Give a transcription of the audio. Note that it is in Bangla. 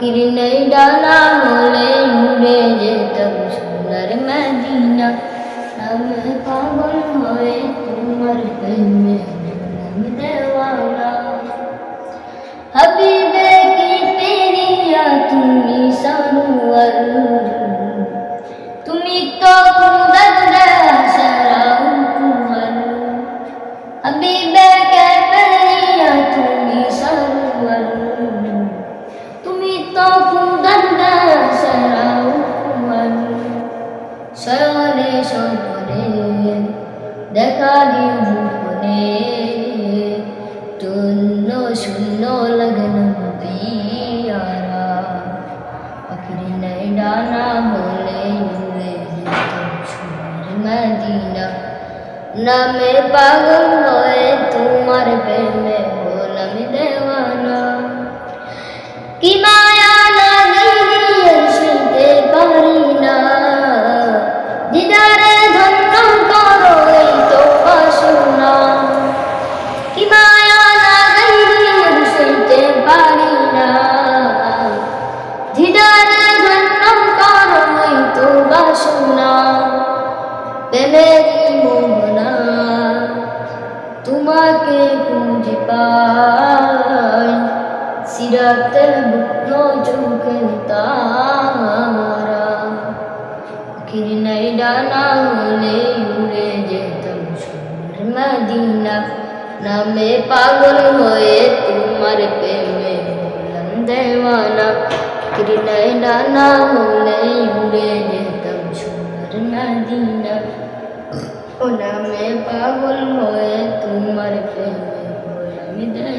পাখির নেই ডানা হলে উড়ে যেতাম সোনার মদিনা। আমি পাগল হয়ে তোমার প্রেমে দেওয়ানা হাবিবে দেখা দিও মুখনে শূন্য লগন পিয়ারা। আখির নাই ডানা বলে মদিনা। নামে পাগল হয়ে তোমার পাই সিরাতে বুকন চোখের তারা। আখির নাই ডানা হলে উড়ে যেতাম সোনার মদিনা। নামে পাগল হয়ে তোমার প্রেমে হলাম দেওয়ানা। আখির নাই ডানা হলে উড়ে যেতাম সোনার মদিনা। ও নামে পাগল হয়ে তোমার প্রেমে হলাম দেওয়ানা